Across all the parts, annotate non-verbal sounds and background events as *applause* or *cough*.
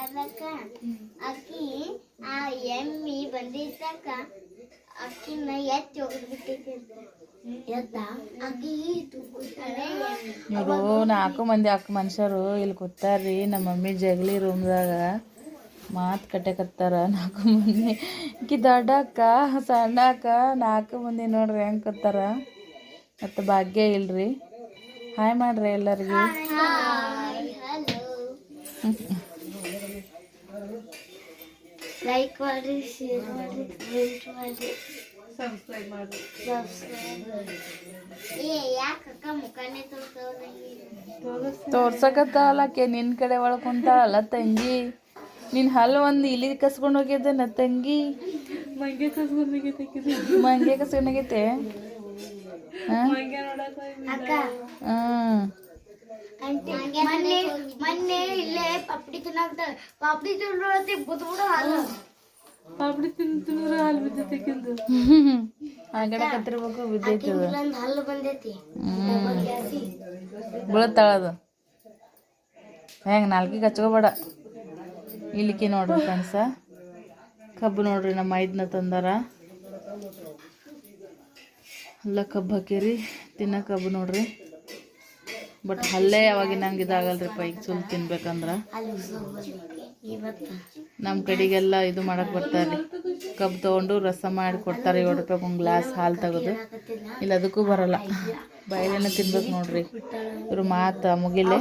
ಅದಕ್ಕ ಅಕ್ಕಿ ಆ ಎಮ್ಮಿ ಬಂದಿದ್ದಕ್ಕ ಅಕ್ಕಿನ ಎತ್ತಿ ಹೋಗ್ಬಿಟ್ಟಿದ್ದೆ ಇವರು ನಾಲ್ಕು ಮಂದಿ ಅಕ್ಕ ಮನುಷ್ಯರು ಇಲ್ಲಿ ಕೂತಾರ್ರಿ. ನಮ್ಮ ಮಮ್ಮಿ ಜಗಲಿ ರೂಮ್ದಾಗ ಮಾತು ಕಟ್ಟಕತ್ತಾರ ನಾಲ್ಕು ಮಂದಿ. ಕಿ ದೊಡ್ಡ ಅಕ್ಕ ಸಣ್ಣ ಅಕ್ಕ ನಾಲ್ಕು ಮಂದಿ ನೋಡ್ರಿ ಹೆಂಗೆ ಕೂತಾರ. ಮತ್ತು ಭಾಗ್ಯ ಇಲ್ರಿ. ಹಾಯ್ ಮಾಡ್ರಿ ಎಲ್ಲರಿಗೂ. *laughs* ಲೈಕ್ ಮಾಡಿ ಶೇರ್ ಮಾಡಿ ಕಮೆಂಟ್ ಮಾಡಿ ಸಬ್ಸ್ಕ್ರೈಬ್ ಮಾಡಿ ಏ ಯಾಕಕ್ಕ ಮುಖನೇ ತೋರ್ಸವ್ ತೋರ್ಸಕತ್ತಾಳಕ್ಕೆ ನಿನ್ನ ಕಡೆ ಒಳಗೆ ಕುಂತಾಳಲ್ಲ ತಂಗಿ? ನಿನ್ನ ಹಲ್ಲು ಒಂದು ಇಲ್ಲಿ ಕಸ್ಕೊಂಡು ಹೋಗ್ಯದನ ತಂಗಿ? ಮಂಗೆ ಕಸ್ಕೊಂಡು ಮಂಗೆ ಕಸ್ಕೊಂಡು ಹೋಗೈತೆ ಹಾಂ ಮೊನ್ನೆ ಮೊನ್ನೆ ಇಲ್ಲೇ ಪಪ್ಡಿ ತಿನ್ನಾಕ್ತ ಪಪ್ಡಿ ತಿನ್ನೋತಿ ಬುದ್ಬಿಡು ಹಾಲು. *laughs* ಆಗಡೆ ಕತ್ತಿರ್ಬೇಕು ಬಿದ್ದೈತಿ ಇಲ್ಲೊಂದ್ ಹಲ್ಲು ಬಂದೈತಿ. ಬೀಳತ್ತಾಳದು ಹೆಂಗೆ ನಾಲ್ಕಿಗೆ ಹಚ್ಕೋಬೇಡ. ಇಲ್ಲಿಕಿ ನೋಡ್ರಿ ಫ್ರೆಂಡ್ಸ. ಕಬ್ಬು ನೋಡ್ರಿ ನಮ್ಮ ಐದನ ತಂದಾರ. ಎಲ್ಲ ಕಬ್ಬು ಹಾಕಿರಿ ತಿನ್ನ ಕಬ್ಬು ನೋಡ್ರಿ. ಬಟ್ ಅಲ್ಲೇ ಯಾವಾಗಿನ ಹಂಗೆ ಇದಾಗಲ್ರಿಪ್ಪ, ಈಗ ಸುಲ್ ತಿನ್ಬೇಕಂದ್ರೆ? ನಮ್ಮ ಕಡೆಗೆಲ್ಲ ಇದು ಮಾಡಕ್ಕೆ ಬರ್ತಾರೆ ಕಬ್ ತೊಗೊಂಡು ರಸ ಮಾಡಿ ಕೊಡ್ತಾರೆ ಏಳು ರೂಪಾಯಿ ಒಂದು ಗ್ಲಾಸ್ ಹಾಲು ತೆಗೆದು. ಇಲ್ಲ, ಅದಕ್ಕೂ ಬರಲ್ಲ. ಬಯಲೇನೆ ತಿನ್ಬೇಕು ನೋಡ್ರಿ. ಇವ್ರ ಮಾತ ಮುಗಿಲೆ.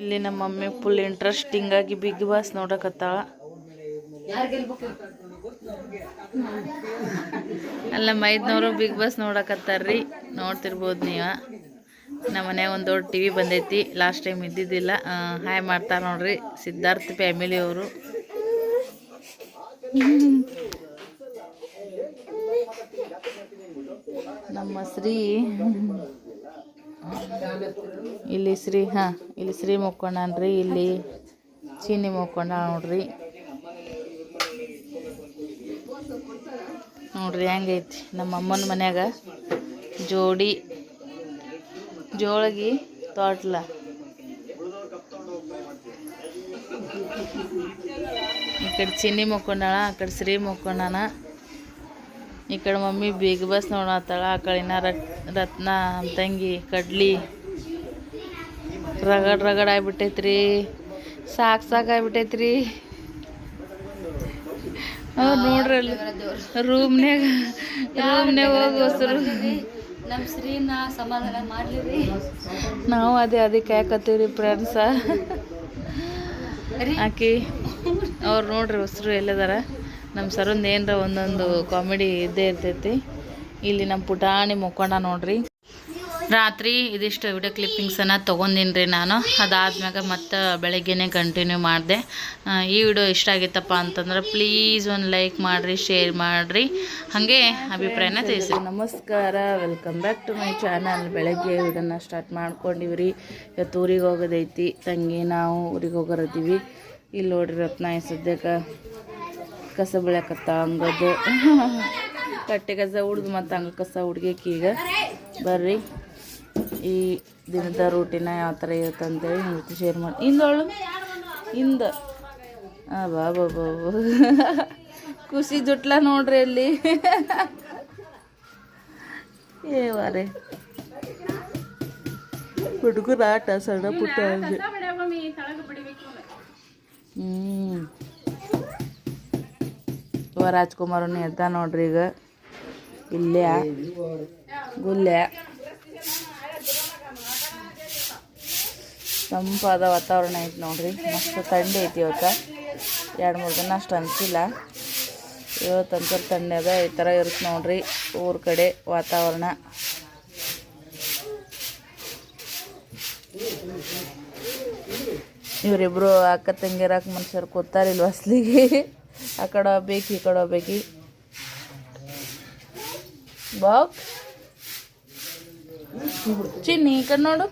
ಇಲ್ಲಿ ನಮ್ಮ ಮಮ್ಮಿ ಫುಲ್ ಇಂಟ್ರೆಸ್ಟಿಂಗ್ ಆಗಿ ಬಿಗ್ ಬಾಸ್ ನೋಡಕತ್ತಾಳ. ಅಲ್ಲ, ಮೈದ್ನವರು ಬಿಗ್ ಬಾಸ್ ನೋಡಕತ್ತಾರ್ರಿ. ನೋಡ್ತಿರ್ಬೋದು ನೀವು. ನಮ್ಮ ಮನ್ಯಾಗ ಒಂದು ದೊಡ್ಡ ಟಿ ವಿ ಬಂದೈತಿ. ಲಾಸ್ಟ್ ಟೈಮ್ ಇದ್ದಿದ್ದಿಲ್ಲ. ಹಾಯ್ ಮಾಡ್ತಾರೆ ನೋಡ್ರಿ. ಸಿದ್ಧಾರ್ಥ್ ಫ್ಯಾಮಿಲಿ ಅವರು. ನಮ್ಮ ಶ್ರೀ, ಇಲ್ಲಿ ಶ್ರೀ, ಹಾಂ, ಇಲ್ಲಿ ಶ್ರೀ ಮುಕ್ಕೊಂಡನ್ರಿ ಇಲ್ಲಿ ಚೀನಿ ಮುಕ್ಕೊಂಡ ನೋಡ್ರಿ. ನೋಡ್ರಿ, ಹೆಂಗೈತಿ? ನಮ್ಮ ಅಮ್ಮನ ಮನ್ಯಾಗ ಜೋಡಿ ಜೋಳಗಿ ತೋಟ್ಲ. ಈ ಕಡೆ ಚಿನ್ನಿ ಮುಕ್ಕೊಂಡಾಳ ಆ ಕಡೆ ಶ್ರೀ ಮುಕ್ಕೊಂಡಾನ. ಈ ಕಡೆ ಮಮ್ಮಿ ಬಿಗ್ ಬಾಸ್ ನೋಡತ್ತಾಳ ಆ ಕಡೆನ ರತ್ ರತ್ನ ತಂಗಿ ಕಡ್ಲಿ. ರಗಡ್ ರಗಡ್ ಆಗ್ಬಿಟ್ಟೈತ್ರಿ. ಸಾಕು ಸಾಕು ಆಗ್ಬಿಟ್ಟೈತ್ರಿ. ಅವ್ರು ನೋಡ್ರಿ ಅಲ್ಲಿ ರೂಮ್ನ್ಯಾಗ ರೂಮ್ನ್ಯಾಗ ಹೋಗಿ ಹೊಸರು ನಮ್ ಶ್ರೀನ ಸಮಾಧಾನ ಮಾಡ್ಲಿರಿ. ನಾವು ಅದೇ ಅದಕ್ಕೆ ಯಾಕತ್ತೀವ್ರಿ ಫ್ರೆಂಡ್ಸ ಆಕಿ ಅವ್ರು ನೋಡ್ರಿ ಹೊಸರು ಎಲ್ಲದಾರ. ನಮ್ಮ ಸರಂದು ಏನರ ಒಂದೊಂದು ಕಾಮಿಡಿ ಇದ್ದೇ ಇರ್ತೈತಿ. ಇಲ್ಲಿ ನಮ್ಮ ಪುಟಾಣಿ ಮುಕ್ಕೊಂಡ ನೋಡ್ರಿ. ರಾತ್ರಿ ಇದಿಷ್ಟು ವಿಡಿಯೋ ಕ್ಲಿಪ್ಪಿಂಗ್ಸನ್ನು ತೊಗೊಂಡಿನಿ ರೀ ನಾನು. ಅದಾದ್ಮ್ಯಾಗ ಮತ್ತೆ ಬೆಳಗ್ಗೆನೇ ಕಂಟಿನ್ಯೂ ಮಾಡಿದೆ. ಈ ವಿಡಿಯೋ ಇಷ್ಟ ಆಗಿತ್ತಪ್ಪ ಅಂತಂದ್ರೆ ಪ್ಲೀಸ್ ಒಂದು ಲೈಕ್ ಮಾಡಿರಿ ಶೇರ್ ಮಾಡಿರಿ. ಹಾಗೆ ಅಭಿಪ್ರಾಯನ ತಿಳಿಸಿ ನಮಸ್ಕಾರ. Welcome back to my channel ಬೆಳಗ್ಗೆ ವಿಡಿಯೋನ ಸ್ಟಾರ್ಟ್ ಮಾಡ್ಕೊಂಡಿವಿ ರೀ ಇವತ್ತು ಊರಿಗೆ ಹೋಗೋದೈತಿ. ತಂಗಿ ನಾವು ಊರಿಗೆ ಹೋಗೋರತ್ತೀವಿ ಇಲ್ಲಿ ನೋಡ್ರಿ ರತ್ನ ಸದ್ಯಕ್ಕೆ ಕಸ ಬೆಳಕತ್ತ ಹಂಗದು *laughs* ಕಟ್ಟೆ ಕಸ ಉಡ್ದು ಮತ್ತು ಹಂಗೆ ಕಸ ಹುಡ್ಗಕ್ಕೆ ಈಗ. ಬರ್ರಿ. ಈ ದಿನದ ರೂಟಿನ ಯಾವ ಥರ ಇರುತ್ತೆ ಅಂತೇಳಿ ನಿಮ್ಮ ಜೊತೆ ಶೇರ್ ಮಾಡಿ ಇಂದೋಳು ಇಂದ ಬಾ ಬಾ. ಖುಷಿ ಜುಟ್ಲ ನೋಡ್ರಿ ಅಲ್ಲಿ. ಏ ವಾರೆ. ಹುಡುಗರ ಆಟ ಸಣ್ಣ ಪುಟ್ಟ ಹ್ಞೂ ಇವ ರಾಜ್ಕುಮಾರನು ಎದ್ದ ನೋಡ್ರಿ ಈಗ. ಇಲ್ಲ ಗುಲ್ಲೆ ತಂಪಾದ ವಾತಾವರಣ ಐತಿ ನೋಡ್ರಿ. ಮಸ್ತ್ ಥಂಡಿ ಐತಿ ಇವತ್ತು. ಎರಡು ಮೂರು ದಿನ ಅಷ್ಟು ಅನಿಸಿಲ್ಲ. ಇವತ್ತು ಅಂತರ ಥಂಡಿ ಅದ, ಈ ಥರ ಇರುತ್ತೆ ನೋಡ್ರಿ ಊರ ಕಡೆ ವಾತಾವರಣ. ಇವರಿಬ್ರು ಅಕ್ಕ ತಂಗಿರಾಕ ಮನುಷ್ಯರು ಕೂತಾರ ಇಲ್ಲಿ ಹೊಸ್ಲಿಗೆ ಆ ಕಡೆ ಹೋಗ್ಬೇಕು, ಈ ಕಡೆ ಹೋಗ್ಬೇಕು. ಬಾಕ್. ಚಿನ್ನಿ, ಈ ಕಡೆ ನೋಡು.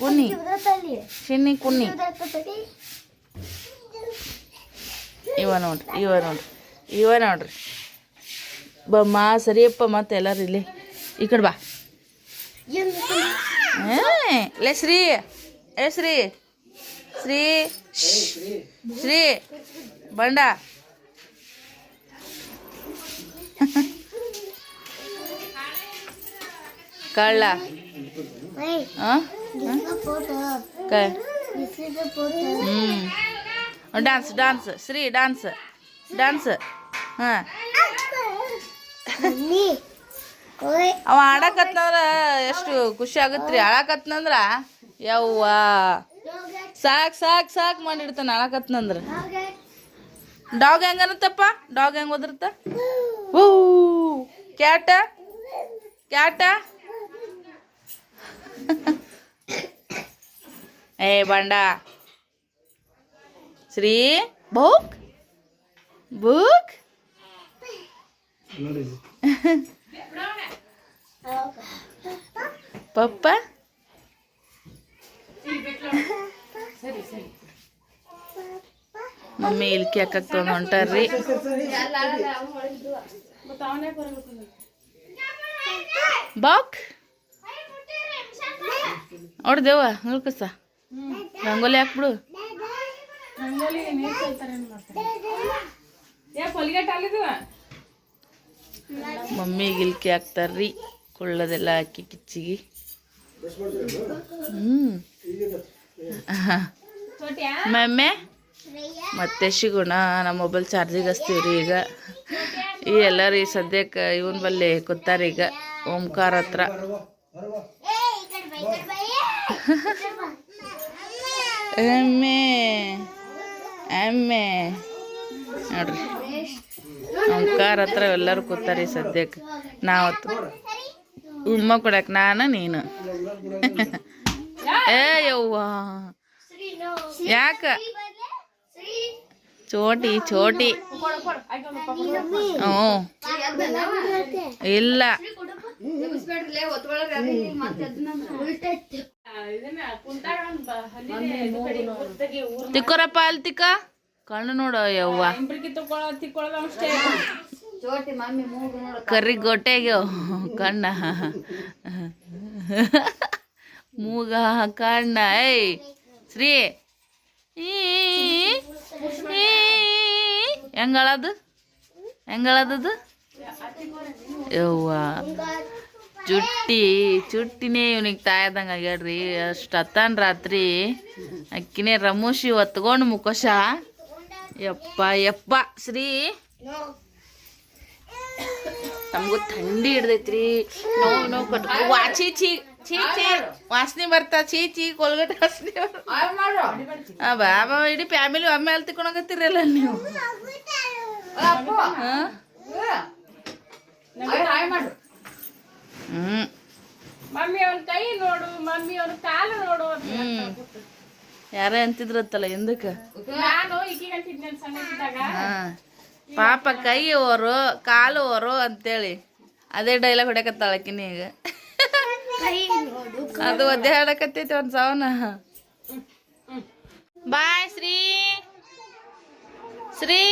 ಗುನ್ನಿ. ಉದ್ರತಲ್ಲಿ. ಚಿನ್ನಿ ಕುನ್ನಿ. ಇವ ನೋಡ್ರಿ ಇವ ನೋಡ್ರಿ ಇವ ನೋಡ್ರಿ. ಬಮ್ಮ ಸರಿಯಪ್ಪ ಮತ್ತೆ ಎಲ್ಲರೂ ಇಲ್ಲಿ. ಈ ಕಡೆ ಬಾ. ಲೇ ಶ್ರೀ ಏ ಶ್ರೀ ಶ್ರೀ. ಶ್ರೀ ಬಂಡ. Photo. ಹ್ಞೂ dance dance Shri dance dance ಹಾಂ. ಅವ ಆಡಕತ್ನಂದ್ರ ಎಷ್ಟು ಖುಷಿ ಆಗತ್ರಿ. ಆಡಕತ್ನಂದ್ರ ಯವ್ವ. ಸಾಕ್ ಸಾಕ್ ಸಾಕ್ ಮಾಡಿಡ್ತಾನ ಆಡಕತ್ನಂದ್ರ. ಡಾಗ್ ಹೆಂಗ ಅನ್ನತ್ತಪ್ಪ? ಡಾಗ್ ಹೆಂಗ್ ಓದಿರ್ತ? ಹೂ ಕ್ಯಾಟ? ಕ್ಯಾಟ? ಏ ಬಂಡ Shri book book papa mummy ಇಲ್ಕಿ ಹಾಕಕ್ ತೊಗೊಂಡ್ ಹೊಂಟಾರ್ರಿ ಬಾಕ್ ದೇವ ಹುಳ್ಕಸ ರಂಗೋಲಿ ಹಾಕ್ಬಿಡು. ಮಮ್ಮಿ ಗಿಲ್ಕಿ ಹಾಕ್ತಾರ್ರಿ. ಕೊಳ್ಳೋದೆಲ್ಲ ಹಾಕಿ ಕಿಚ್ಚಿಗೆ. ಹ್ಮ್. ಮಮ್ಮೆ ಮತ್ತೆ ಶಿಗುಣ ನಮ್ಮ ಮೊಬೈಲ್ ಚಾರ್ಜಿಗೆ ಹಚ್ತೀವ್ರಿ ಈಗ. ಈ ಎಲ್ಲರೂ ಈ ಸದ್ಯಕ್ಕೆ ಇವನ್ ಬಲ್ಲಿ ಕೂತಾರೀಗ. ಓಂಕಾರ ಹತ್ರ. ಎಮ್ಮೆ. ಎಮ್ಮೆ. ನೋಡ್ರಿ. ಕಾರ್ ಹತ್ರ ಎಲ್ಲರೂ ಕೂತಾರಿ ಸದ್ಯಕ್ಕೆ. ನಾವು ಉಮ್ಮ ಕೊಡಕ್ ನಾನು, ನೀನು. ಏ, ಯವ್ವ. ಯಾಕ? ಚೋಟಿ ಚೋಟಿ. ಹ್ಞೂ. ಇಲ್ಲ. ತಿಕ್ಕೋರಪ್ಪ ಅಲ್ಲಿ ತಿಕ್ಕ. ಕಣ್ಣು ನೋಡು ಯವ್ವ. ಕರ್ರಿ ಗೊಟ್ಟೆಗೆ ಕಣ್ಣ. ಮೂಗ ಕಣ್ಣ. ಏಯ್ ಶ್ರೀ. ಈ ಈ. ಹೆಂಗಳದು? ಹೆಂಗಳದದು? ಯವ್ವ. ಚುಟ್ಟಿ ಚುಟ್ಟಿನೇ ಇವನಿಗೆ ತಾಯದಂಗೆ ಆಗ್ಯಾಡ್ರಿ ಅಷ್ಟು ಹತ್ತಾನ ರಾತ್ರಿ ಅಕ್ಕಿನೇ ರಮೋಶಿ ಹೊತ್ಕೊಂಡು ಮುಖಶ. ಯಪ್ಪ ಯಪ್ಪ. ಶ್ರೀ. ನಮಗೂ ಥಂಡಿ ಹಿಡ್ದೈತ್ರಿ. ನೋವು ನೋವು ಕಟ್ ವಾಚಿ ಛೀ ಛೀ ಛೀ ವಾಸನೆ ಬರ್ತಾ ಛೀ ಛೀ ಕೊಲ್ಗಟ್ಟ ವಾಸನೆ ಬಾಬಾ ಇಡೀ ಫ್ಯಾಮಿಲಿ ಒಮ್ಮೆ ಅಲ್ಲಿ ತಿಕ್ಕೊಳಕತ್ತೀರಲ್ಲ ನೀವು? ಹಾ? ಹ್ಮ್. ಮಮ್ಮಿ ಅವನ ಕೈ ನೋಡು ಮಮ್ಮಿ ಅವನ ಕಾಲು ನೋಡು ಅಂತ ಹ್ಮ್. ಯಾರೇ ಅಂತಿದ್ರತ್ತಲ್ಲ ಎಂದಕ್ಕೆ? ನಾನು ಈಗೀಗ ಅಂತಿದ್ದೆ ಸಣ್ಣ ಇದ್ದಾಗ. ಹಾ. ಪಾಪ ಕೈ ಓರು ಕಾಲು ಓರು ಅಂತೇಳಿ. ಅದೇ ಡೈಲಾಗ್ ಹೊಡ್ಯಾಕತ್ತಾಳ ಆಕಿನ ಈಗ. ಅದು ಒದ್ದೆ ಹಾಡಕತ್ತೈತಿ ಒಂದ್ ಸಾವನ. ಬಾಯ್ ಶ್ರೀ. ಶ್ರೀ.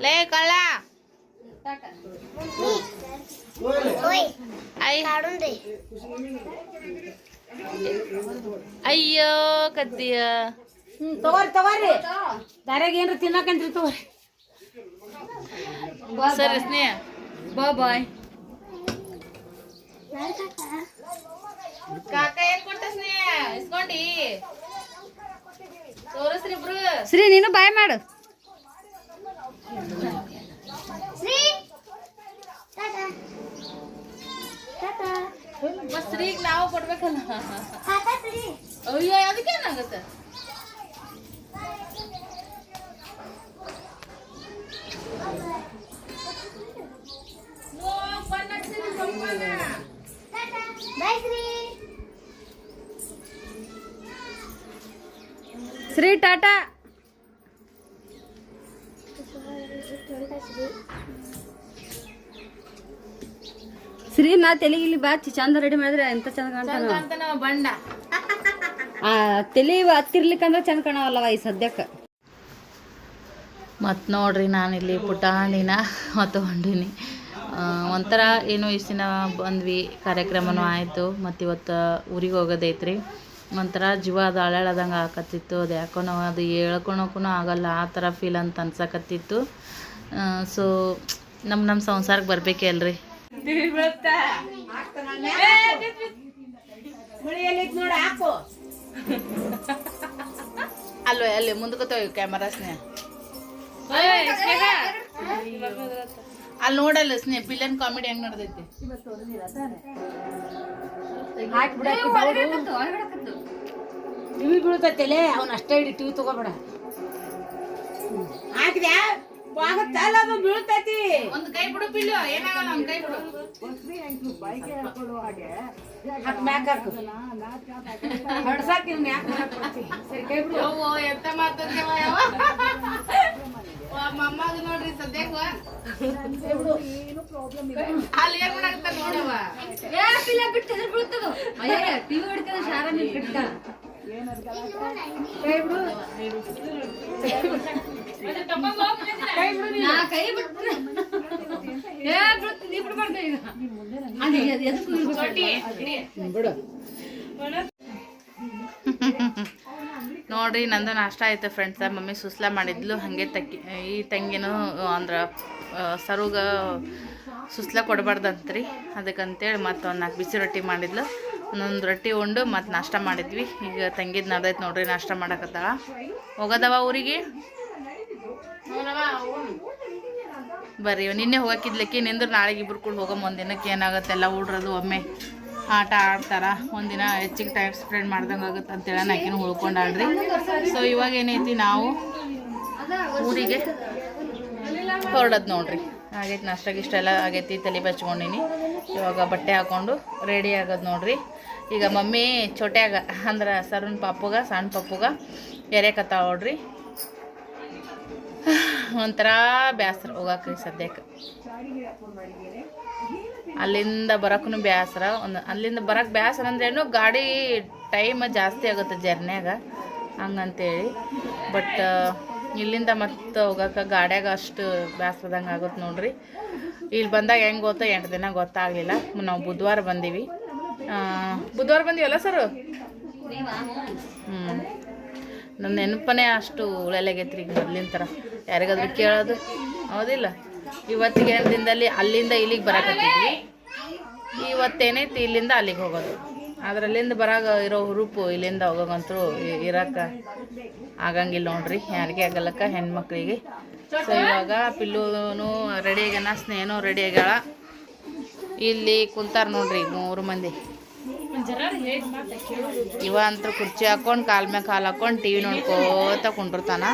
ಲೇ ಕಳ್ಳ. Oi. ಐ ಹ್ಮ್ ಅಯ್ಯೋ ತಗೋರಿ ತಗೋರಿ. ದಾರ್ಯಾಗ ಏನ್ರ ತಿನ್ನಕಂತ್ರಿ ತಗೋರಿ. ಸರಿ ಸ್ನೇಹ. ಬಾ ಬಾಯ್. ಕಾಕ ಏನ್ ಕೊಟ್ಟ ಸ್ನೇಹ? ಇಸ್ಕೊಂಡಿ. ತೋರಿಸ್ರಿ ಇಬ್ರು. ಶ್ರೀ ನೀನು ಬಾಯ್ ಮಾಡು. ಶ್ರೀ ಟಾಟಾ ಟಾಟಾ ಮತ್ ಸ್ತ್ರೀಗ್ ನಾವು ಕೊಡ್ಬೇಕಲ್ಲ ಟಾಟಾ ಶ್ರೀ ಅಯ್ಯೋ ಅದಕ್ಕೇನಾಗತ್ತೆ ತೆಲಿಗೆ ಇಲ್ಲಿ ಬಾ ಚಂದ ರೆಡಿ ಮಾಡಿದ್ರೆ ಎಂತ ಚಂದ ಕಾಣ್ತಾನ. ಬಂಡ. ಆ ತಲೆ ಹತ್ತಿರ್ಲಿಕ್ಕಂದ್ರೆ ಚಂದ ಕಾಣವಲ್ಲವ ಈ ಸದ್ಯಕ್ಕೆ. ಮತ್ತು ನೋಡ್ರಿ ನಾನಿಲ್ಲಿ ಪುಟಾಣಿನ ಹೊತ್ಕೊಂಡಿನಿ. ಒಂಥರ ಏನು ಇಷ್ಟು ದಿನ ಬಂದ್ವಿ ಕಾರ್ಯಕ್ರಮನೂ ಆಯಿತು ಮತ್ತು ಇವತ್ತು ಊರಿಗೆ ಹೋಗೋದೈತ್ರಿ. ಒಂಥರ ಜೀವ ಅದು ಅಳಾಳದಂಗೆ ಆಕತ್ತಿತ್ತು ಅದು ಯಾಕೋ ನಾವು ಅದು ಹೇಳ್ಕೊಳಕ್ಕೂ ಆಗಲ್ಲ ಆ ಥರ ಫೀಲ್ ಅಂತ ಅನ್ಸಕತ್ತಿತ್ತು. ಸೊ ನಮ್ಮ ನಮ್ಮ ಸಂಸಾರಕ್ಕೆ ಬರ್ಬೇಕೇ ಅಲ್ರಿ ಅಲ್ವೇ ಅಲ್ಲಿ ಮುಂದಕ್ಕೆ ಕ್ಯಾಮರಾ ಸ್ನೇಹ. ಅಲ್ಲಿ ನೋಡಲ್ಲ ಸ್ನೇಹ ಪಿಲ್ಲನ್ ಕಾಮಿಡಿ ಹೆಂಗ್ ನಡೆದೈತಿ. ಟಿವಿ ಬೀಳ್ತೈತೆ ಅವ್ನ ಅಷ್ಟೇ ಇಡಿ ಟಿವಿ ತಗೋಬೇಡ. ಹಾಕಿದ್ಯಾ? ಬಾಗುತ್ತಲ್ಲ ಅದು ಬೀಳ್ತೈತಿ. ಒಂದ್ ಕೈ ಬಿಡು ಪಿಲ್ಲು ಏನಾಗಲ್ಲ ಒಂದ್ ಕೈ ಬಿಡು. ಹಾಕ್ ಮ್ಯಾಕ್ ಹಾಕು. ಹೊಡ್ಸಾಕ್ ಇವ್ನ ಯಾಕೆ ಸರಿ ಕೈ ಬಿಡು. ಎಂತ ಮಾತಂತೇವ ಮೊಮ್ಮಗ ನೋಡ್ರಿ ಸದ್ಯಕ್ಕ ಅಲ್ಲಿ ಏನ್ ನೋಡವ್ವ? ಬಿಟ್ಟು ಎದುರು ಬೀಳ್ತದ? ಅಯ್ಯ ಟಿವಿ ಶಾರ ಮೇಲೆ ಬಿಟ್ಟ. ನಾ ಕೈ ಬಿಟ್ಟು ಏ ಬಿಡ್ತು ಇರ್ಬೇಕು. ಬಿಡು. ನೋಡ್ರಿ ನಂದು ನಾಷ್ಟ ಆಯ್ತು ಫ್ರೆಂಡ್ಸ ಮಮ್ಮಿ ಸುಸ್ಲಾ ಮಾಡಿದ್ಲು. ಹಾಗೆ ತಕ್ಕಿ ಈ ತಂಗಿನೂ ಅಂದ್ರೆ ಸರುಗ ಸುಸ್ಲ ಕೊಡಬಾರ್ದಂತ್ರಿ. ಅದಕ್ಕಂತೇಳಿ ಮತ್ತೆ ಒಂದು ನಾಲ್ಕು ಬಿಸಿ ರೊಟ್ಟಿ ಮಾಡಿದ್ಲು. ಒಂದೊಂದು ರೊಟ್ಟಿ ಉಂಡು ಮತ್ತು ನಾಷ್ಟ ಮಾಡಿದ್ವಿ. ಈಗ ತಂಗಿದ್ ನಡ್ದೈತೆ ನೋಡ್ರಿ ನಾಷ್ಟ ಮಾಡಕತ್ತಾಳ. ಹೋಗದವ ಊರಿಗೆ? ಬರ್ರಿ, ನಿನ್ನೆ ಹೋಗಕ್ಕಿದ್ಲಕ್ಕೆ ನಿಂದ್ರೆ ನಾಳೆಗೆ ಇಬ್ರು ಕೂಡ ಹೋಗೋ ಒಂದಿನಕ್ಕೆ ಏನಾಗುತ್ತೆ, ಎಲ್ಲ ಹುಡ್ರದು ಒಮ್ಮೆ ಆಟ ಆಡ್ತಾರ ಒಂದಿನ ಹೆಚ್ಚಿಗೆ ಟೈಮ್ ಸ್ಪೆಂಡ್ ಮಾಡ್ದಂಗೆ ಆಗುತ್ತೆ ಅಂತೇಳಿ ನಾಕಿನ ಉಳ್ಕೊಂಡಾಡ್ರಿ ಸೊ ಇವಾಗ ಏನೈತಿ ನಾವು ಊರಿಗೆ ಹೊರಡೋದು ನೋಡ್ರಿ. ಆಗೈತಿ ನಾಷ್ಟ ಗಿಷ್ಟ ಎಲ್ಲ ಆಗೈತಿ, ತಲೆ ಬಚ್ಕೊಂಡಿನಿ. ಇವಾಗ ಬಟ್ಟೆ ಹಾಕೊಂಡು ರೆಡಿ ಆಗೋದು ನೋಡ್ರಿ. ಈಗ ಮಮ್ಮಿ ಚೋಟ್ಯಾಗ ಅಂದ್ರೆ ಸರನ್ ಪಾಪುಗ, ಸಣ್ಣ ಪಾಪುಗ ಎರೆ ನೋಡ್ರಿ. ಒಂಥರ ಬೇಸರ ಹೋಗಕ್ಕೆ ಸದ್ಯಕ್ಕೆ. ಅಲ್ಲಿಂದ ಬರೋಕ್ಕೂ ಬೇಸರ ಒಂದು ಅಲ್ಲಿಂದ ಬರೋಕ್ಕೆ ಬೇಸರ ಅಂದ್ರೇನು ಗಾಡಿ ಟೈಮ್ ಜಾಸ್ತಿ ಆಗುತ್ತೆ ಜರ್ನ್ಯಾಗ, ಹಂಗಂತೇಳಿ. ಬಟ್, ಇಲ್ಲಿಂದ ಮತ್ತೆ ಹೋಗಕ್ಕೆ ಗಾಡ್ಯಾಗ ಅಷ್ಟು ಬೇಸರದಂಗೆ ಆಗುತ್ತೆ ನೋಡ್ರಿ. ಇಲ್ಲಿ ಬಂದಾಗ ಹೆಂಗೆ ಗೊತ್ತೋ ಎಂಟು ದಿನ ಗೊತ್ತಾಗಲಿಲ್ಲ. ನಾವು ಬುಧವಾರ ಬಂದೀವಿ. ಬುಧವಾರ ಬಂದೀವಲ್ಲ ಸರ್? ಹ್ಞೂ ನನ್ನ ನೆನಪನೇ ಅಷ್ಟು ಉಳೆಲಾಗೈತ್ರಿ ಈಗ ಮೊದ್ಲಿನ ಥರ ಯಾರಿಗಾದ್ರೂ ಕೇಳೋದು? ಹೌದಿಲ್ಲ. ಇವತ್ತಿಗೆ ದಿನದಲ್ಲಿ ಅಲ್ಲಿಂದ ಇಲ್ಲಿಗೆ ಬರಕತ್ತಿದ್ವಿ. ಇವತ್ತೇನೈತಿ ಇಲ್ಲಿಂದ ಅಲ್ಲಿಗೆ ಹೋಗೋದು. ಆದ್ರೆ ಅಲ್ಲಿಂದ ಬರಾಗ ಇರೋ ಹುರುಪು ಇಲ್ಲಿಂದ ಹೋಗೋಗಂತರೂ ಇರಕ್ಕೆ ಆಗಂಗಿಲ್ಲ ನೋಡ್ರಿ. ಯಾರಿಗೆ ಆಗಲ್ಲಕ್ಕ ಹೆಣ್ಮಕ್ಳಿಗೆ. ಸೊ ಇವಾಗ ಪಿಲ್ಲೂನು ರೆಡಿ ಆಗ್ಯಾನ, ಸ್ನೇಹನೂ ರೆಡಿ ಆಗ್ಯಾಳ. ಇಲ್ಲಿ ಕುಂತಾರ ನೋಡ್ರಿ ಮೂರು ಮಂದಿ. ಇವ ಅಂತ ಕುರ್ಚಿ ಹಾಕೊಂಡು, ಕಾಲ್ ಮ್ಯಾಗ ಕಾಲು ಹಾಕೊಂಡು ಟಿ ವಿ ನೋಡ್ಕೋತ ಕುಂಡಿರ್ತಾನ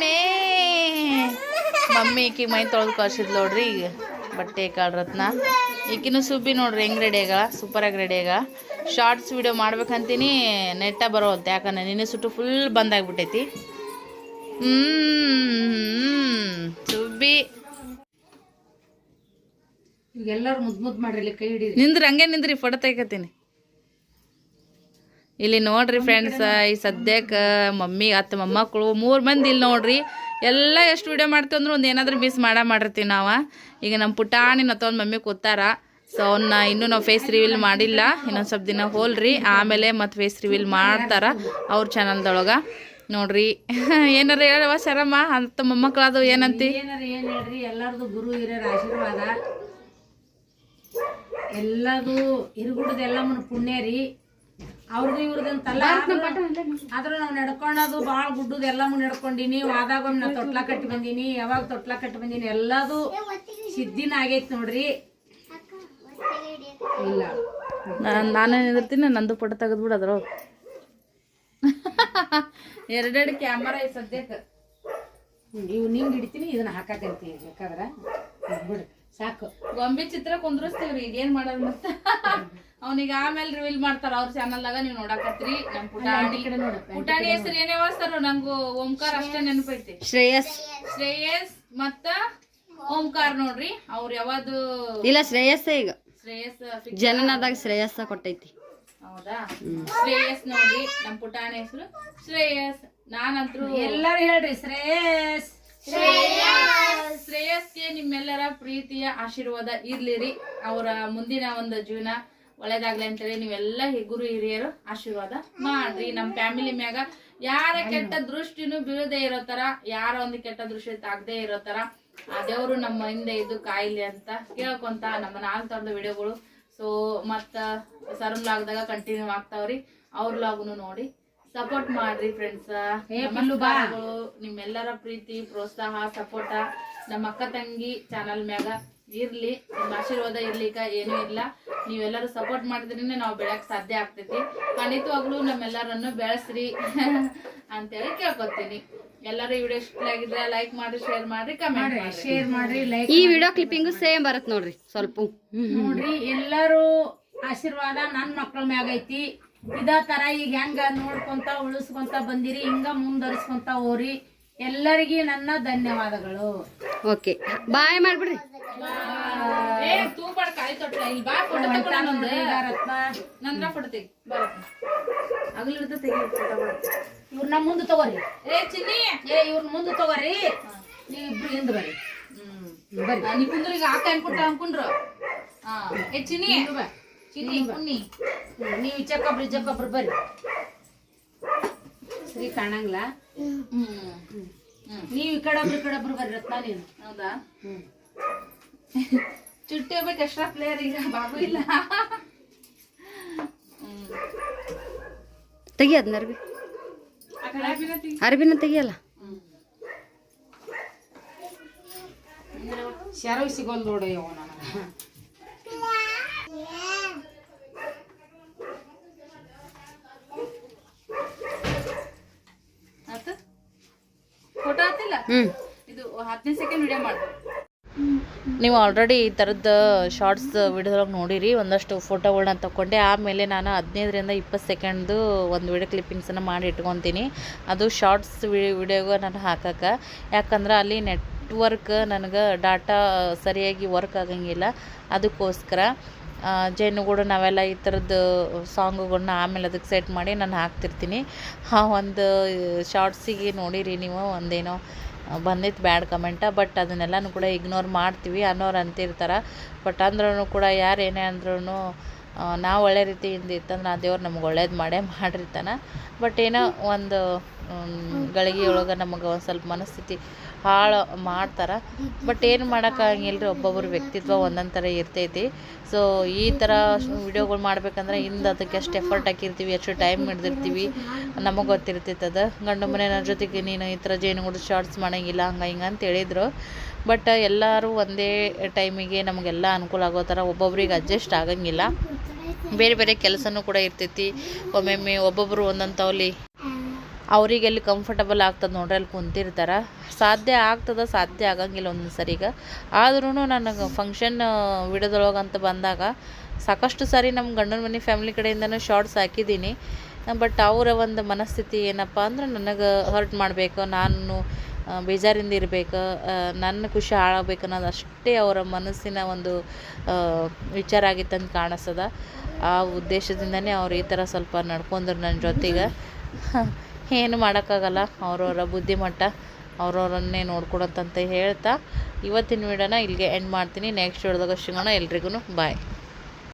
ಮೇ ಮಮ್ಮಿ ಈಕಿಗೆ ಮೈ ತೊಳೆದು ಕಳ್ಸಿದ್ ನೋಡ್ರಿ ಈಗ ಬಟ್ಟೆ ಕಾಳ್ರತ್ನ. ಈಕಿನ ಸುಬ್ಬಿ ನೋಡ್ರಿ ಹೆಂಗೆ ರೆಡಿ ಆಗ ಸೂಪರಾಗಿ ರೆಡಿ ಆಗ ಶಾರ್ಟ್ಸ್ ವಿಡಿಯೋ ಮಾಡ್ಬೇಕಂತೀನಿ ನೆಟ್ಟ ಬರೋಲ್ತು ಯಾಕಂದ್ರೆ ನಿನ್ನೆ ಸುಟ್ಟು ಫುಲ್ ಬಂದಾಗ್ಬಿಟ್ಟೈತಿ. ಸುಬ್ಬಿ. ಎಲ್ಲರೂ ಮುದ್ದು ಮುದ್ದು ಮಾಡ್ರಿ ಕೈ ಹಿಡಿ ನಿಂದ್ರಿ ಹಂಗೆ ನಿಂದ್ರಿ ಫೋಟೋ ತೆಗಿಕತ್ತೀನಿ. ಇಲ್ಲಿ ನೋಡ್ರಿ ಫ್ರೆಂಡ್ಸ್ ಈ ಸದ್ಯಕ್ಕ ಮಮ್ಮಿ, ಅತ್ತ ಮೊಮ್ಮಕ್ಕಳು ಮೂರು ಮಂದಿ ಇಲ್ಲಿ ನೋಡ್ರಿ. ಎಲ್ಲ ಎಷ್ಟು ವಿಡಿಯೋ ಮಾಡ್ತೀವಿ ಅಂದ್ರೆ ಒಂದು ಏನಾದರೂ ಮಿಸ್ ಮಾಡ ಮಾಡಿರ್ತೀವಿ ನಾವು. ಈಗ ನಮ್ಮ ಪುಟಾಣಿ ನತ್ತೊಂದು ಮಮ್ಮಿ ಕೂತಾರ. ಸೊ ಅವನ್ನ ಇನ್ನೂ ನಾವು ಫೇಸ್ ರಿವೀಲ್ ಮಾಡಿಲ್ಲ. ಇನ್ನೊಂದು ಸ್ವಲ್ಪ ದಿನ ಹೋಲ್ರಿ. ಆಮೇಲೆ ಮತ್ತು ಫೇಸ್ ರಿವೀಲ್ ಮಾಡ್ತಾರ ಅವ್ರ ಚಾನಲ್ದೊಳಗೆ ನೋಡ್ರಿ. *laughs* ಏನಾರ ಹೇಳವ ಶರಮ್ಮ? ಅಂತ ಮೊಮ್ಮಕ್ಕಳದು ಏನಂತಿ? ಎಲ್ಲಾರ್ದು ಗುರು ಹಿರಿಯರ ಆಶೀರ್ವಾದ. ಎಲ್ಲದು ಎಲ್ಲ ಪುಣ್ಯ ರೀ. ಅವ್ರದ್ದು ಇವ್ರದಂತಲ್ಲ ಆದ್ರೂ ನಾವು ನಡ್ಕೊಳ್ಳೋದು ಭಾಳ ಗುಡ್ಡದ ಎಲ್ಲ ನಡ್ಕೊಂಡಿನಿ. ವಾದಾಗೊಮ್ಮೆ ನಾ ತೊಟ್ಲ ಕಟ್ಟಿ ಬಂದೀನಿ. ಯಾವಾಗ ತೊಟ್ಲ ಕಟ್ಟಿ ಬಂದೀನಿ ಎಲ್ಲದು ಸಿದ್ದಿನ ಆಗೈತಿ ನೋಡ್ರಿ. ಇಲ್ಲ. ನಾನು ನಾನೇ ನಿಂದಿರ್ತೀನಿ ನಂದು ಫೋಟೋ ತೆಗೆದ್ಬಿಡು ಅದ್ರ *laughs* ಎರಡೆರಡು ಕ್ಯಾಮರಾ ಐತೆ ಸದ್ಯಕ್ಕೆ ಇವು ನಿಂಗೆ ಹಿಡಿತೀನಿ ಇದನ್ನ ಹಾಕಾಕಂತೀವಿ ಬೇಕಾದ್ರ. ಬಿಡು ಸಾಕು. ಗೊಂಬೆ ಚಿತ್ರ ಕುಂದ್ರಸ್ತೀವ್ರಿ ಇದೇನ್ ಮಾಡೋದು ಮತ್ತ? *laughs* ಅವನಿಗೆ ಆಮೇಲೆ ರಿವೀಲ್ ಮಾಡ್ತಾರ ಅವ್ರ ಚಾನಲ್ದಾಗ ನೀವು ನೋಡಕತ್ರಿ ನಮ್ ಪುಟಾಣಿ ಪುಟಾಣಿ ಹೆಸರು ಏನೇ ಸರ್ ನಂಗು ಓಂಕಾರ ಅಷ್ಟೇ ನೆನಪೈತಿ. ಶ್ರೇಯಸ್. ಶ್ರೇಯಸ್ ಮತ್ತ ಓಂಕಾರ್ ನೋಡ್ರಿ ಅವ್ರ ಯಾವ್ದು ಇಲ್ಲ ಶ್ರೇಯಸ್ ಈಗ. ಶ್ರೇಯಸ್ ಜನನದಾಗ ಶ್ರೇಯಸ್ ಕೊಟ್ಟೈತಿ. ಹೌದಾ? ಶ್ರೇಯಸ್ ನೋಡ್ರಿ ನಮ್ ಪುಟಾಣಿ ಹೆಸರು ಶ್ರೇಯಸ್. ನಾನಂತ್ರು ಎಲ್ಲರೂ ಹೇಳ್ರಿ ಶ್ರೇಯಸ್. ಶ್ರೇಯಸ್ಗೆ ನಿಮ್ಮೆಲ್ಲರ ಪ್ರೀತಿಯ ಆಶೀರ್ವಾದ ಇರ್ಲಿರಿ. ಅವರ ಮುಂದಿನ ಒಂದು ಜೀವನ ಒಳ್ಳೇದಾಗ್ಲಿ ಅಂತೇಳಿ ನೀವೆಲ್ಲ ಗುರು ಹಿರಿಯರು ಆಶೀರ್ವಾದ ಮಾಡ್ರಿ. ನಮ್ಮ ಫ್ಯಾಮಿಲಿ ಮ್ಯಾಗ ಯಾರ ಕೆಟ್ಟ ದೃಷ್ಟಿನೂ ಬೀಳದೆ ಇರೋ ತರ ಯಾರ ಒಂದು ಕೆಟ್ಟ ದೃಷ್ಟಿ ತಾಗದೇ ಇರೋ ತರ ಆ ದೇವರು ನಮ್ಮ ಹಿಂದೆ ಇದ್ದು ಕಾಯಿಲೆ ಅಂತ ಕೇಳ್ಕೊಂತ ನಮ್ಮ ನಾಲ್ಕು ತರದ ವಿಡಿಯೋಗಳು. ಸೊ ಮತ್ತ ಸರ್ಮ್ ಲಾಗ್ದಾಗ ಕಂಟಿನ್ಯೂ ಆಗ್ತಾವ್ರಿ. ಅವ್ರ ಲಾಗ್ನು ನೋಡಿ. ಸಪೋರ್ಟ್ ಮಾಡ್ರಿ ಫ್ರೆಂಡ್ಸ್ ನಿಮ್ಮೆಲ್ಲರ ಪ್ರೀತಿ ಪ್ರೋತ್ಸಾಹ ಸಪೋರ್ಟ ನಮ್ಮ ಅಕ್ಕ ತಂಗಿ ಚಾನಲ್ ಮ್ಯಾಗ. ಇರ್ಲಿ ನಿಮ್ಮ ಆಶೀರ್ವಾದ ಇರ್ಲಿಕ್ಕ ಏನೂ ಇಲ್ಲ. ನೀವೆಲ್ಲರೂ ಸಪೋರ್ಟ್ ಮಾಡಿದ್ರೇನೆ ನಾವು ಬೆಳಕ್ ಸಾಧ್ಯ ಆಗ್ತೈತಿ. ಖಂಡಿತವಾಗ್ಲೂ ನಮ್ಮೆಲ್ಲರನ್ನು ಬೆಳೆಸ್ರಿ *laughs* ಅಂತೇಳಿ ಕೇಳ್ಕೊತೀನಿ. ಎಲ್ಲರೂ ಈ ವಿಡಿಯೋ ಇಷ್ಟ ಆಗಿದ್ರೆ ಲೈಕ್ ಮಾಡಿ ಶೇರ್ ಮಾಡ್ರಿ ಕಮೆಂಟ್ ಶೇರ್ ಮಾಡ್ರಿ. ಲೈಕ್ ಈ ವಿಡಿಯೋ ಕ್ಲಿಪ್ಪಿಂಗು ಸೇಮ್ ಬರತ್ ನೋಡ್ರಿ ಸ್ವಲ್ಪ. ನೋಡ್ರಿ ಎಲ್ಲರೂ ಆಶೀರ್ವಾದ ನನ್ನ ಮಕ್ಕಳ ಮ್ಯಾಗ ಐತಿ. ಇದೇ ತರ ಈಗ ಹೆಂಗ ನೋಡ್ಕೊಂತ ಉಳಿಸ್ಕೊಂತ ಬಂದಿರಿ ಹಿಂಗ ಮುಂದರ್ಸ್ಕೊಂತ ಹೋರಿ. ಎಲ್ಲರಿಗೂ ನನ್ನ ಧನ್ಯವಾದಗಳು. ಓಕೆ ಬಾಯ್ ಮಾಡ್ಬಿಡ್ರಿ. ಏ ತೂಬಾಡ್ ಕಾಯಿ ತೊಟ್ಲ. ಇಲ್ಲಿ ಬಾ ಫೋಟೋ ತಗೊಂಡ್ ಒಂದು ರತ್ನ. ನಂದ್ರ ಫೋಟೋ ತೆಗಿ ಫೋಟೋ ಬರುತ್ತೆ ಇವ್ರನ್ನ ಮುಂದೆ ತಗೋರಿ. ಏ ಚಿನ್ನಿ. ಏ ಇವ್ರ ಮುಂದೆ ತಗೋರಿ. ನೀವು ಇಬ್ರು ಹಿಂದ್ ಬರ್ರಿ. ಹ್ಮ್. ಬರ್ರಿ. ನೀ ಕುಂದ್ರ ಈಗ ಆಕ ಅನ್ಕೊಟ್ಟ ಅನ್ಕೊಂಡ್ರು. ಹಾ. ಏ ಚಿನ್ನಿ. ಚಿನ್ನಿ ಕುನ್ನಿ ಹ್ಮ್, ನೀವು ಇಚ್ಚಕ್ಕೊಬ್ರು ಇಚ್ಚಕ್ಕೊಬ್ರು ಬರ್ರಿ. ಸರಿ ಕಾಣಂಗಿಲ್ಲ? ಹ್ಮ್. ನೀವು ಈ ಕಡೆ ಒಬ್ರು ಈ ಕಡೆ ಒಬ್ರು ಬರ್ರಿ ರತ್ನ ನೀನು. ಹೌದಾ? ಹ್ಮ್. ಚುಟ್ಟಿ ಹೋಗ್ಬೇಕು ಎಕ್ಸ್ಟ್ರಾ ಪ್ಲೇಯರ್ ಈಗ ಬಾಬು ಇಲ್ಲ. ತೆಗಿ ಅದನ್ನ ಅರ್ಬಿ. ಅರ್ಬಿನ ತೆಗಿಯಲ್ಲ? ಶರವ್ ಸಿಗೋಲ್ ನೋಡು ಇವ ನನಗೆ ಫೋಟೋ ಹತ್ತಿಲ್ಲ ಇದು ಹದಿನೈದು ಸೆಕೆಂಡ್ ವಿಡಿಯೋ ಮಾಡು. ನೀವು ಆಲ್ರೆಡಿ ಈ ಥರದ್ದು ಶಾರ್ಟ್ಸ್ ವಿಡಿಯೋದೊಳಗೆ ನೋಡಿರಿ, ಒಂದಷ್ಟು ಫೋಟೋಗಳನ್ನ ತಗೊಂಡೆ ಆಮೇಲೆ ನಾನು ಹದಿನೈದರಿಂದ ಇಪ್ಪತ್ತು ಸೆಕೆಂಡ್ದು ಒಂದು ವಿಡಿಯೋ ಕ್ಲಿಪ್ಪಿಂಗ್ಸನ್ನು ಮಾಡಿ ಇಟ್ಕೊತೀನಿ. ಅದು ಶಾರ್ಟ್ಸ್ ವಿಡಿಯೋಗೆ ನಾನು ಹಾಕಕ್ಕೆ ಯಾಕಂದ್ರೆ ಅಲ್ಲಿ ನೆಟ್ವರ್ಕ್ ನನಗೆ ಡಾಟಾ ಸರಿಯಾಗಿ ವರ್ಕ್ ಆಗಂಗಿಲ್ಲ. ಅದಕ್ಕೋಸ್ಕರ ಕೂಡ ನಾವೆಲ್ಲ ಈ ಥರದ್ದು ಸಾಂಗುಗಳನ್ನ ಆಮೇಲೆ ಅದಕ್ಕೆ ಸೆಟ್ ಮಾಡಿ ನಾನು ಹಾಕ್ತಿರ್ತೀನಿ. ಆ, ಒಂದು ಶಾರ್ಟ್ಸಿಗೆ ನೋಡಿರಿ ನೀವು ಒಂದೇನೋ ಬಂದಿತ್ತು ಬ್ಯಾಡ್ ಕಮೆಂಟ, ಬಟ್ ಅದನ್ನೆಲ್ಲನೂ ಕೂಡ ಇಗ್ನೋರ್ ಮಾಡ್ತೀವಿ ಅನ್ನೋರು ಅಂತಿರ್ತಾರೆ. ಬಟ್ ಅಂದ್ರೂ ಕೂಡ ಯಾರು ಏನೇ ಅಂದ್ರೂ ನಾವು ಒಳ್ಳೆ ರೀತಿಯಿಂದ ಇತ್ತಂದ್ರೆ ಆ ದೇವ್ರು ನಮ್ಗೆ ಒಳ್ಳೇದು ಮಾಡೇ ಮಾಡಿರ್ತಾನೆ ಬಟ್ ಏನೋ ಒಂದು ಗಳಿಗೆ ಒಳಗೆ ನಮಗೆ ಒಂದು ಸ್ವಲ್ಪ ಮನಸ್ಥಿತಿ ಹಾಳು ಮಾಡ್ತಾರೆ. ಬಟ್ ಏನು ಮಾಡೋಕ್ಕಾಗಿಲ್ಲ ರೀ ಒಬ್ಬೊಬ್ಬರು ವ್ಯಕ್ತಿತ್ವ ಒಂದೊಂದು ಥರ ಇರ್ತೈತಿ. ಸೊ ಈ ಥರ ವಿಡಿಯೋಗಳು ಮಾಡ್ಬೇಕಂದ್ರೆ ಹಿಂದೆ ಅದಕ್ಕೆ ಎಷ್ಟು ಎಫರ್ಟ್ ಹಾಕಿರ್ತೀವಿ ಎಷ್ಟು ಟೈಮ್ ಹಿಡ್ದಿರ್ತೀವಿ. ನಮಗೆ ಗೊತ್ತಿರ್ತೈತೆ ಅದು. ಗಂಡು ಮನೆಯವ್ರ ಜೊತೆಗೆ ನೀನು ಈ ಥರ ಜೇನುಗೂಡು ಶಾರ್ಟ್ಸ್ ಮಾಡೋಂಗಿಲ್ಲ, ಹಂಗೆ ಹಿಂಗೆ ಅಂತ ಹೇಳಿದರು. ಬಟ್ ಎಲ್ಲರೂ ಒಂದೇ ಟೈಮಿಗೆ ನಮಗೆಲ್ಲ ಅನುಕೂಲ ಆಗೋ ಥರ ಒಬ್ಬೊಬ್ರಿಗೆ ಅಡ್ಜಸ್ಟ್ ಆಗಂಗಿಲ್ಲ. ಬೇರೆ ಬೇರೆ ಕೆಲಸನೂ ಕೂಡ ಇರ್ತೈತಿ. ಒಮ್ಮೊಮ್ಮೆ ಒಬ್ಬೊಬ್ಬರು ಒಂದೊಂದು ಅವ್ರಿಗೆ ಎಲ್ಲಿ ಕಂಫರ್ಟಬಲ್ ಆಗ್ತದೆ ನೋಡ್ರಿ ಅಲ್ಲಿ ಕುಂತಿರ್ತಾರೆ. ಸಾಧ್ಯ ಆಗ್ತದೆ, ಸಾಧ್ಯ ಆಗಂಗಿಲ್ಲ ಒಂದೊಂದು ಸರಿಗೆ ಆದ್ರೂ ನನಗೆ ಫಂಕ್ಷನ್ ವಿಡಿಯೋದೊಳಗೆ ಅಂತ ಬಂದಾಗ ಸಾಕಷ್ಟು ಸಾರಿ ನಮ್ಮ ಗಂಡನ ಮನೆ ಫ್ಯಾಮಿಲಿ ಕಡೆಯಿಂದನೂ ಶಾರ್ಟ್ಸ್ ಹಾಕಿದ್ದೀನಿ. ಬಟ್ ಅವರ ಒಂದು ಮನಸ್ಥಿತಿ ಏನಪ್ಪ ಅಂದ್ರೆ ನನಗೆ ಹರ್ಟ್ ಮಾಡಬೇಕು. ನಾನು ಬೇಜಾರಿಂದ ಇರಬೇಕು ನನ್ನ ಖುಷಿ ಹಾಳಾಗಬೇಕು ಅನ್ನೋದು ಅಷ್ಟೇ ಅವರ ಮನಸ್ಸಿನ ಒಂದು ವಿಚಾರ ಆಗಿತ್ತಂತ ಕಾಣಿಸ್ತದ. ಆ ಉದ್ದೇಶದಿಂದನೇ ಅವ್ರು ಈ ಥರ ಸ್ವಲ್ಪ ನಡ್ಕೊಂಡ್ರು ನನ್ನ ಜೊತೆಗೆ. *laughs* ಏನು ಮಾಡೋಕ್ಕಾಗಲ್ಲ, ಅವ್ರವರ ಬುದ್ಧಿಮಟ್ಟ ಅವ್ರವ್ರನ್ನೇ ನೋಡ್ಕೊಡತ್ತಂತ ಹೇಳ್ತಾ, ಇವತ್ತಿನ ವಿಡಿಯೋನ ಇಲ್ಲಿಗೆ ಎಂಡ್ ಮಾಡ್ತೀನಿ. ನೆಕ್ಸ್ಟ್ ವಿಡಿಯೋದಾಗ ಸಿಗೋಣ ಎಲ್ರಿಗೂ ಬಾಯ್